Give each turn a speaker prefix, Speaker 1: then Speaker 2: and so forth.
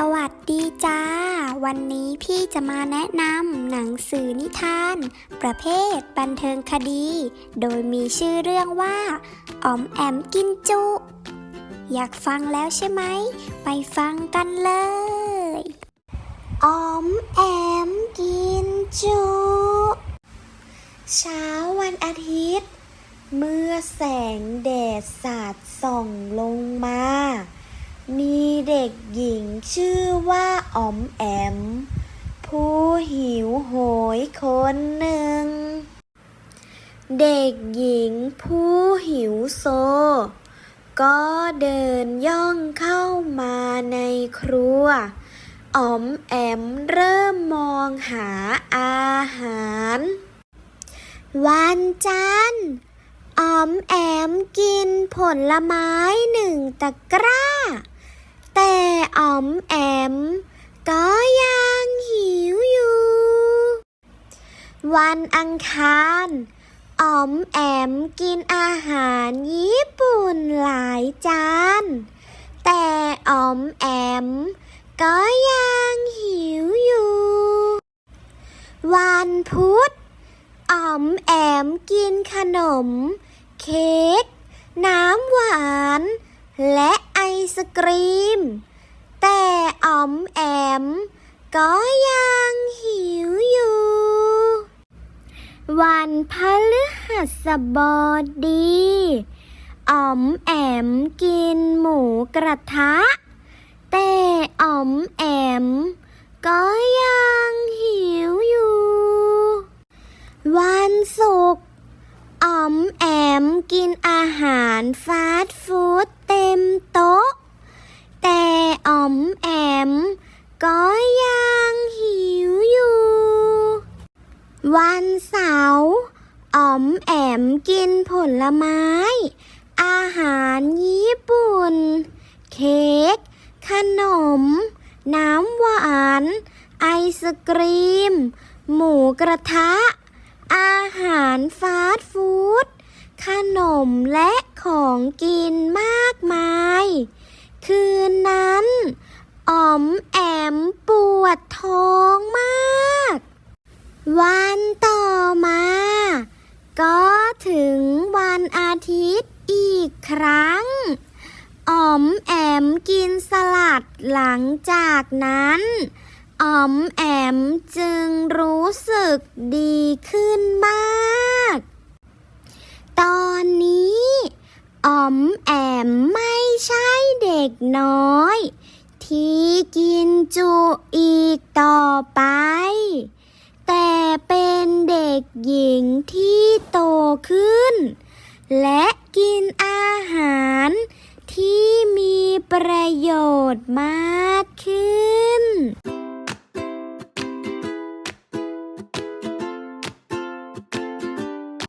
Speaker 1: สวัสดีจ้า วันนี้พี่จะมาแนะนำหนังสือนิทาน ประเภทบันเทิงคดี โดยมีชื่อเรื่องว่าออมแอมกินจุ อยากฟังแล้วใช่ไหม ไปฟังกันเลยออมแอมกินจุ เช้าวันอาทิตย์ เมื่อแสงแดดสาดส่องลงมา มีเด็กหญิงชื่อว่าอ๋อมแอม ผู้หิวโหยคนหนึ่ง เด็กหญิงผู้หิวโซ ก็เดินย่องเข้ามาในครัวอ๋อมแอมเริ่มมองหาอาหาร วันจันทร์อ๋อมแอมกินผลไม้หนึ่งตะกร้า แต่อ๋อมแอม ก็ยังหิวอยู่ วันอังคารอ๋อมแอมกินอาหารญี่ปุ่นหลายจาน แต่อ๋อมแอม ก็ยังหิวอยู่ วันพุธอ๋อมแอมกินขนม เค้กน้ำหวาน และ ไอศกรีม แต่อ๋อมแอม ก็ยังหิวอยู่ วันพฤหัสบดีอ๋อมแอมกินหมูกระทะ แต่อ๋อมแอม ก็ยังหิวอยู่ วันศุกร์อ๋อมแอมกินอาหารฟาสต์ฟู้ด มโต๊ะ แต่อ๋อมแอม ก็ยังหิวอยู่ วันเสาร์อ๋อมแอมกินผลไม้ อาหารญี่ปุ่น เค้ก ขนม น้ำหวาน ไอศกรีม หมูกระทะ อาหารฟาสต์ฟู้ด ขนมและของกินมากมาย คืนนั้นอ๋อมแอมปวดท้องมาก วันต่อมา ก็ถึงวันอาทิตย์อีกครั้งอ๋อมแอมกินสลัดหลังจากนั้นอ๋อมแอมจึงรู้สึกดีขึ้นมาก ตอนนี้อ๋อมแอม ไม่ใช่เด็กน้อย ที่กินจุอีกต่อไป แต่เป็นเด็กหญิงที่โตขึ้น และกินอาหารที่มีประโยชน์มาก